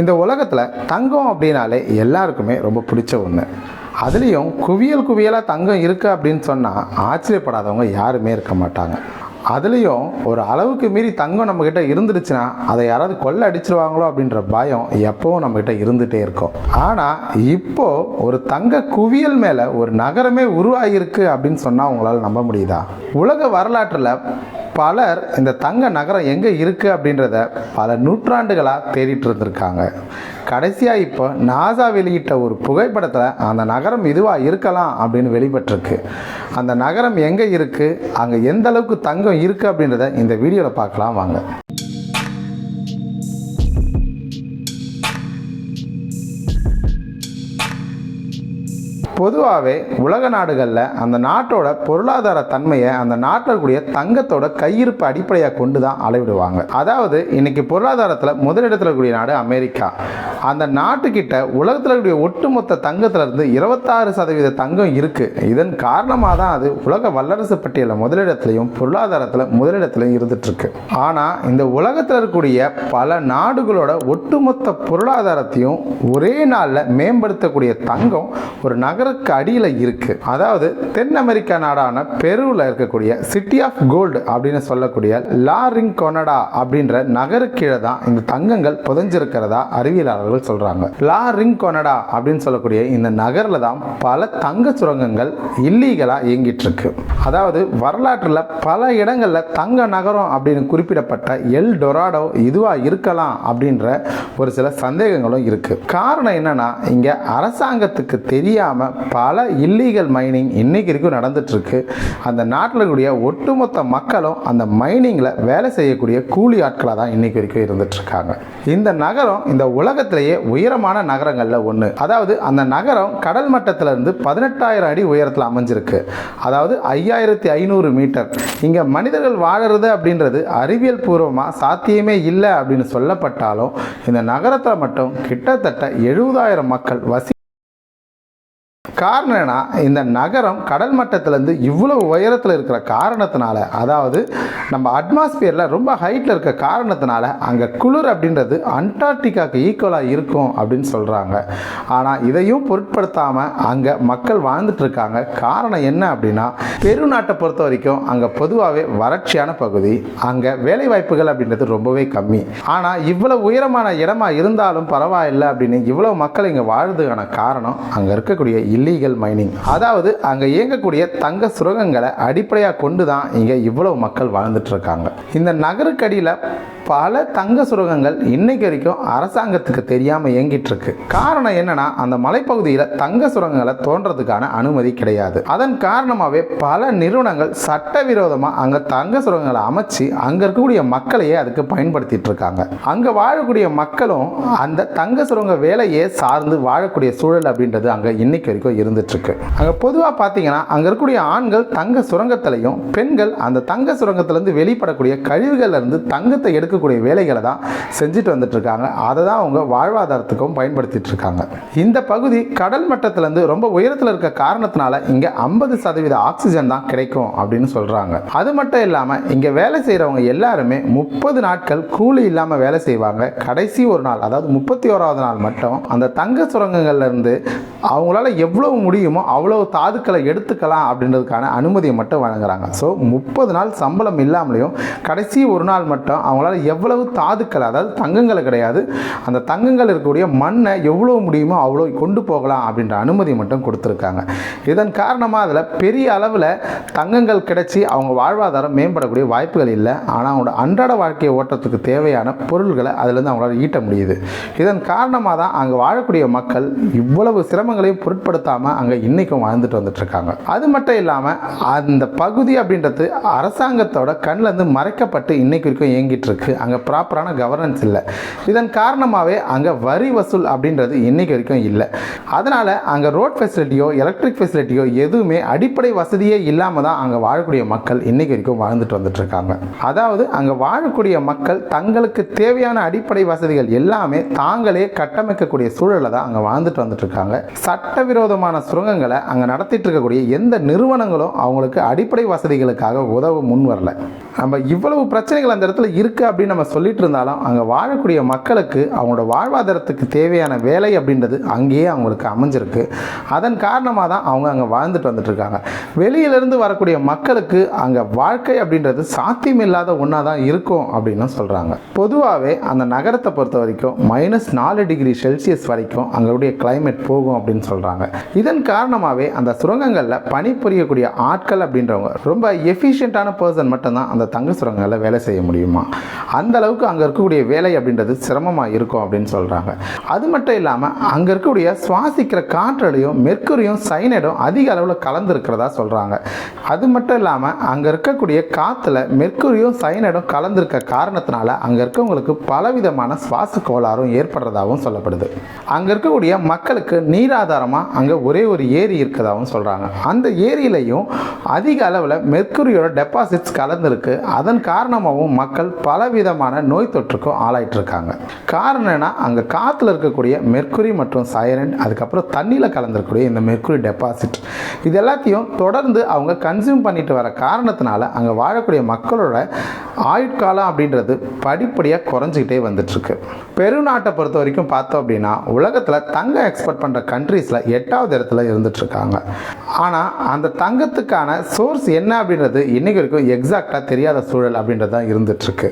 இந்த உலகத்தில் தங்கம் அப்படின்னாலே எல்லாருக்குமே ரொம்ப பிடிச்ச ஒன்று அதுலேயும் குவியல் குவியலாக தங்கம் இருக்குது அப்படின்னு சொன்னால் ஆச்சரியப்படாதவங்க யாருமே இருக்க மாட்டாங்க. அதுலேயும் ஒரு அளவுக்கு மீறி தங்கம் நம்மக்கிட்ட இருந்துடுச்சுன்னா அதை யாராவது கொள்ளை அடிச்சிருவாங்களோ அப்படின்ற பயம் எப்பவும் நம்மக்கிட்ட இருந்துகிட்டே இருக்கும். ஆனால் இப்போ ஒரு தங்க குவியல் மேலே ஒரு நகரமே உருவாகியிருக்கு அப்படின்னு சொன்னால் உங்களால் நம்ப முடியுதா? உலக வரலாற்றில் பலர் இந்த தங்க நகரம் எங்கே இருக்குது அப்படின்றத பல நூற்றாண்டுகளாக தேடிட்டு இருந்திருக்காங்க. கடைசியாக இப்போ நாசா வெளியிட்ட ஒரு புகைப்படத்தில் அந்த நகரம் இதுவாக இருக்கலாம் அப்படின்னு வெளிப்பட்டிருக்கு. அந்த நகரம் எங்கே இருக்குது அங்கே எந்த அளவுக்கு தங்கம் இருக்குது அப்படின்றத இந்த வீடியோவில் பார்க்கலாம் வாங்க. பொதுவாகவே உலக நாடுகளில் அந்த நாட்டோட பொருளாதார தன்மையை அந்த நாட்டில் இருக்கக்கூடிய தங்கத்தோட கையிருப்பு அடிப்படையாக கொண்டு தான் அளவிடுவாங்க. அதாவது இன்னைக்கு பொருளாதாரத்தில் முதலிடத்தில் இருக்கக்கூடிய நாடு அமெரிக்கா. அந்த நாட்டுக்கிட்ட உலகத்தில் இருக்கக்கூடிய ஒட்டுமொத்த தங்கத்திலிருந்து இருபத்தாறு சதவீத தங்கம் இருக்குது இதன் காரணமாக தான் அது உலக வல்லரசு பட்டியலில் முதலிடத்திலையும் பொருளாதாரத்தில் முதலிடத்திலையும் இருந்துட்டுருக்கு. ஆனால் இந்த உலகத்தில் இருக்கக்கூடிய பல நாடுகளோட ஒட்டுமொத்த பொருளாதாரத்தையும் ஒரே நாளில் மேம்படுத்தக்கூடிய தங்கம் ஒரு நகர நகருக்கு அடியில் இருக்குது அதாவது தென் அமெரிக்கா நாடான பெருவில் இருக்கக்கூடிய சிட்டி ஆஃப் கோல்டு அப்படின்னு சொல்லக்கூடிய லா ரிங் கொனடா அப்படின்ற நகருக்கீழே தான் இந்த தங்கங்கள் புதஞ்சிருக்கிறதா அறிவியலாளர்கள் சொல்கிறாங்க லா ரிங் கொனடா அப்படின்னு சொல்லக்கூடிய இந்த நகரில் தான் பல தங்க சுரங்கங்கள் இல்லீகலாக இயங்கிட்டு இருக்கு. அதாவது வரலாற்றில் பல இடங்களில் தங்க நகரம் அப்படின்னு குறிப்பிடப்பட்ட எல் டொராடோ இதுவாக இருக்கலாம் அப்படின்ற ஒரு சில சந்தேகங்களும் இருக்கு. காரணம் என்னன்னா இங்கே அரசாங்கத்துக்கு தெரியாமல் பல இல்லீகல் மைனிங் இன்னைக்கு வரைக்கும் நடந்துகிட்ருக்கு இருக்கு அந்த நாட்டில் இருக்கக்கூடிய ஒட்டுமொத்த மக்களும் அந்த மைனிங்கில் வேலை செய்யக்கூடிய கூலி ஆட்களாக தான் இன்னைக்கு வரைக்கும் இருந்துட்டு இருக்காங்க இந்த நகரம் இந்த உலகத்திலேயே உயரமான நகரங்களில் ஒன்று அதாவது அந்த நகரம் கடல் மட்டத்துல இருந்து பதினெட்டாயிரம் அடி உயரத்தில் அமைஞ்சிருக்கு. அதாவது ஐயாயிரத்தி ஐநூறு மீட்டர். இங்கே மனிதர்கள் வாழறது அப்படின்றது அறிவியல் பூர்வமாக சாத்தியமே இல்லை அப்படின்னு சொல்லப்பட்டாலும் இந்த நகரத்தில் மட்டும் கிட்டத்தட்ட எழுபதாயிரம் மக்கள் வசி காரணம் என்ன இந்த நகரம் கடல் மட்டத்திலேருந்து இவ்வளோ உயரத்தில் இருக்கிற காரணத்தினால அதாவது நம்ம அட்மாஸ்பியரில் ரொம்ப ஹைட்டில் இருக்க காரணத்தினால அங்கே குளிர் அப்படின்றது அண்டார்டிகாவுக்கு ஈக்குவலாக இருக்கும் அப்படின்னு சொல்கிறாங்க ஆனால் இதையும் பொருட்படுத்தாமல் அங்கே மக்கள் வாழ்ந்துட்டு இருக்காங்க. காரணம் என்ன அப்படின்னா பெருநாட்டை பொறுத்த வரைக்கும் அங்கே பொதுவாகவே வறட்சியான பகுதி அங்கே வேலைவாய்ப்புகள் அப்படின்றது ரொம்பவே கம்மி. ஆனால் இவ்வளோ உயரமான இடமா இருந்தாலும் பரவாயில்லை அப்படின்னு இவ்வளோ மக்கள் இங்கே வாழ்றதுக்கான காரணம் அங்கே இருக்கக்கூடிய இல்லை இல்லீகல் மைனிங் அதாவது அங்கே இயங்கக்கூடிய தங்க சுரங்கங்களை அடிப்படையாக கொண்டு தான் இங்கே இவ்வளவு மக்கள் வாழ்ந்துட்டு இருக்காங்க. இந்த நகருக்கடியில் பல தங்க சுரங்கங்கள் இன்னைக்கு வரைக்கும் அரசாங்கத்துக்கு தெரியாமல் இயங்கிட்டு இருக்கு. காரணம் என்னன்னா அந்த மலைப்பகுதியில் தங்க சுரங்கங்களை தோன்றதுக்கான அனுமதி கிடையாது. அதன் காரணமாகவே பல நிறுவனங்கள் சட்டவிரோதமாக அங்கே தங்க சுரங்கங்களை அமைச்சு அங்கே இருக்கக்கூடிய மக்களையே அதுக்கு பயன்படுத்திட்டு இருக்காங்க. அங்கே வாழக்கூடிய மக்களும் அந்த தங்க சுரங்க வேலையே சார்ந்து வாழக்கூடிய சூழல் அப்படின்றது அங்கே இன்னைக்கு வரைக்கும் இருந்துட்டு இருக்கு. அங்கே பொதுவாக பார்த்தீங்கன்னா அங்கே இருக்கக்கூடிய ஆண்கள் தங்க சுரங்கத்திலையும் பெண்கள் அந்த தங்க சுரங்கத்திலேருந்து வெளிப்படக்கூடிய கழிவுகள்லேருந்து தங்கத்தை எடுக்க இருக்கக்கூடிய வேலைகளை தான் செஞ்சுட்டு வந்துட்டு இருக்காங்க அதை தான் அவங்க வாழ்வாதாரத்துக்கும் பயன்படுத்திட்டு இருக்காங்க இந்த பகுதி கடல் மட்டத்திலேருந்து ரொம்ப உயரத்தில் இருக்க காரணத்தினால இங்கே ஐம்பது சதவீத ஆக்சிஜன் தான் கிடைக்கும் அப்படின்னு சொல்கிறாங்க அது மட்டும் இல்லாமல் இங்கே வேலை செய்கிறவங்க எல்லாருமே முப்பது நாட்கள் கூலி இல்லாமல் வேலை செய்வாங்க. கடைசி ஒரு நாள் அதாவது முப்பத்தி ஓராவது நாள் மட்டும் அந்த தங்க சுரங்கங்கள்லேருந்து அவங்களால எவ்வளவு முடியுமோ அவ்வளவு தாதுக்களை எடுத்துக்கலாம் அப்படின்றதுக்கான அனுமதியை மட்டும் வழங்குறாங்க. ஸோ முப்பது நாள் சம்பளம் இல்லாமலேயும் கடைசி ஒரு நாள் மட்டும் அவங்களால எவ்வளவு தாதுக்கள் அதாவது தங்கங்கள் கிடையாது அந்த தங்கங்கள் இருக்கக்கூடிய மண்ணை எவ்வளோ முடியுமோ அவ்வளோ கொண்டு போகலாம் அப்படின்ற அனுமதி மட்டும் கொடுத்துருக்காங்க. இதன் காரணமாக அதில் பெரிய அளவில் தங்கங்கள் கிடைச்சி அவங்க வாழ்வாதாரம் மேம்படக்கூடிய வாய்ப்புகள் இல்லை. ஆனால் அவங்களோட அன்றாட வாழ்க்கையை ஓட்டத்துக்கு தேவையான பொருள்களை அதிலேருந்து அவங்களால ஈட்ட முடியுது. இதன் காரணமாக தான் அங்கே வாழக்கூடிய மக்கள் இவ்வளவு சிரமங்களையும் பொருட்படுத்தாமல் அங்கே இன்றைக்கும் வாழ்ந்துட்டு வந்துட்டுருக்காங்க அது மட்டும் இல்லாமல் அந்த பகுதி அப்படின்றது அரசாங்கத்தோட கண்ணிலேருந்து மறைக்கப்பட்டு இன்னைக்கு வரைக்கும் இயங்கிட்டு இருக்கு. அங்கே ப்ராப்பரான கவர்னன்ஸ் இல்லை. இதன் காரணமாகவே அங்கே வரி வசூல் அப்படின்றது இன்னைக்கு வரைக்கும் இல்லை. அதனால் அங்கே ரோட் ஃபெசிலிட்டியோ எலக்ட்ரிக் ஃபெசிலிட்டியோ எதுவுமே அடிப்படை வசதியே இல்லாமல் தான் அங்கே வாழக்கூடிய மக்கள் இன்றைக்கு வரைக்கும் வாழ்ந்துட்டு வந்துட்டுருக்காங்க அதாவது அங்கே வாழக்கூடிய மக்கள் தங்களுக்கு தேவையான அடிப்படை வசதிகள் எல்லாமே தாங்களே கட்டமைக்கக்கூடிய சூழலை தான் அங்கே வாழ்ந்துட்டு வந்துட்டுருக்காங்க சட்டவிரோதமான சுரங்கங்களை அங்கே நடத்திட்டு இருக்கக்கூடிய எந்த நிறுவனங்களும் அவங்களுக்கு அடிப்படை வசதிகளுக்காக உதவ முன் வரல. நம்ம இவ்வளவு பிரச்சனைகள் அந்த இடத்துல இருக்குது அப்படின்னு நம்ம சொல்லிட்டு இருந்தாலும் அங்கே வாழக்கூடிய மக்களுக்கு அவங்களோட வாழ்வாதாரத்துக்கு தேவையான வேலை அப்படின்றது அங்கேயே அவங்களுக்கு அமைஞ்சிருக்கு. அதன் காரணமாக தான் அவங்க அங்கே வாழ்ந்துட்டு வந்துட்டுருக்காங்க. வெளியிலேருந்து வரக்கூடிய மக்களுக்கு அங்கே வாழ்க்கை அப்படின்றது சாத்தியமில்லாத ஒன்றா தான் இருக்கும் அப்படின்னு சொல்கிறாங்க பொதுவாகவே அந்த நகரத்தை பொறுத்த வரைக்கும் மைனஸ் நாலு டிகிரி செல்சியஸ் வரைக்கும் அங்களுடைய கிளைமேட் போகும் அப்படின்னு சொல்கிறாங்க இதன் காரணமாகவே அந்த சுரங்கங்களில் பணிபுரியக்கூடிய ஆட்கள் அப்படின்றவங்க ரொம்ப எஃபிஷியண்ட்டான பர்சன் மட்டும்தான் அந்த தங்க சுரங்கங்களில் வேலை செய்ய முடியுமா? அந்த அளவுக்கு அங்கே இருக்கக்கூடிய வேலை அப்படின்றது சிரமமாக இருக்கும் அப்படின்னு சொல்கிறாங்க அது மட்டும் இல்லாமல் அங்கே இருக்கக்கூடிய சுவாசிக்கிற காற்றலையும் மெர்க்குரியும் சைனடும் அதிக அளவில் கலந்துருக்கிறதா சொல்கிறாங்க அது மட்டும் இல்லாமல் அங்கே இருக்கக்கூடிய காற்றுல மெர்க்குரியும் சைனடும் கலந்துருக்க காரணத்தினால அங்கே இருக்கவங்களுக்கு பலவிதமான சுவாச கோளாறும் ஏற்படுறதாகவும் சொல்லப்படுது. அங்கே இருக்கக்கூடிய மக்களுக்கு நீரா நீராதாரமாக அங்கே ஒரே ஒரு ஏரி இருக்கதாகவும் சொல்கிறாங்க அந்த ஏரியிலையும் அதிக அளவில் மெர்க்குரியோட டெபாசிட்ஸ் கலந்துருக்கு. அதன் காரணமாகவும் மக்கள் பலவிதமான நோய் தொற்றுக்கும் ஆளாயிட்டு இருக்காங்க காரணம் என்ன? அங்கே காற்றுல இருக்கக்கூடிய மெர்க்குரி மற்றும் சைரன் அதுக்கப்புறம் தண்ணியில் கலந்துருக்கக்கூடிய இந்த மெர்க்குரி டெபாசிட் இது எல்லாத்தையும் தொடர்ந்து அவங்க கன்சியூம் பண்ணிட்டு வர காரணத்தினால அங்கே வாழக்கூடிய மக்களோட ஆயுட்காலம் அப்படின்றது படிப்படியாக குறைஞ்சிக்கிட்டே வந்துட்டுருக்கு. பெருநாட்டை பொறுத்த வரைக்கும் பார்த்தோம் அப்படின்னா உலகத்தில் தங்கம் எக்ஸ்போர்ட் பண்ணுற கண்ட்ரீஸில் எட்டாவது இடத்துல இருந்துட்டுருக்காங்க. ஆனால் அந்த தங்கத்துக்கான சோர்ஸ் என்ன அப்படின்றது இன்னைக்கு வரைக்கும் எக்ஸாக்டாக தெரியாத சூழல் அப்படின்றது தான் இருந்துகிட்ருக்கு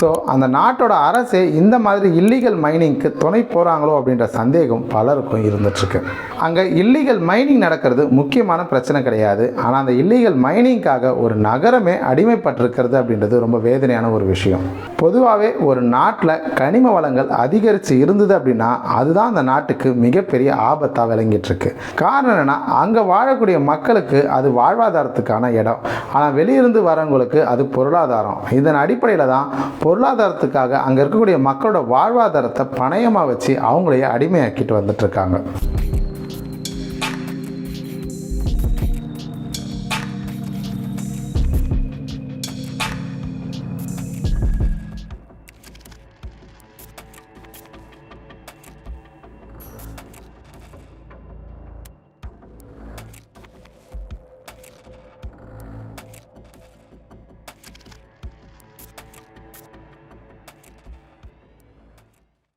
ஸோ அந்த நாட்டோட அரசே இந்த மாதிரி இல்லீகல் மைனிங்க்கு துணை போகிறாங்களோ அப்படின்ற சந்தேகம் பலருக்கும் இருந்துட்டுருக்கு. அங்கே இல்லீகல் மைனிங் நடக்கிறது முக்கியமான பிரச்சனை கிடையாது. ஆனால் அந்த இல்லீகல் மைனிங்காக ஒரு நகரமே அடிமைப்பட்டிருக்கிறது அப்படின்றது ரொம்ப வேதனையான ஒரு விஷயம். பொதுவாகவே ஒரு நாட்டில் கனிம வளங்கள் அதிகரித்து இருந்தது அப்படின்னா அதுதான் அந்த நாட்டுக்கு மிகப்பெரிய ஆபத்தாக விளங்கிட்டுருக்கு. காரணம் என்னன்னா அங்கே வாழக்கூடிய மக்களுக்கு அது வாழ்வாதாரத்துக்கான இடம். ஆனால் வெளியிருந்து வரவங்களுக்கு அது பொருளாதாரம். இதன் அடிப்படையில் தான் பொருளாதார பொருளாதாரத்துக்காக அங்கே இருக்கக்கூடிய மக்களோட வாழ்வாதாரத்தை பணயமாக வச்சு அவங்களையே அடிமையாக்கிட்டு வந்துட்டு இருக்காங்க.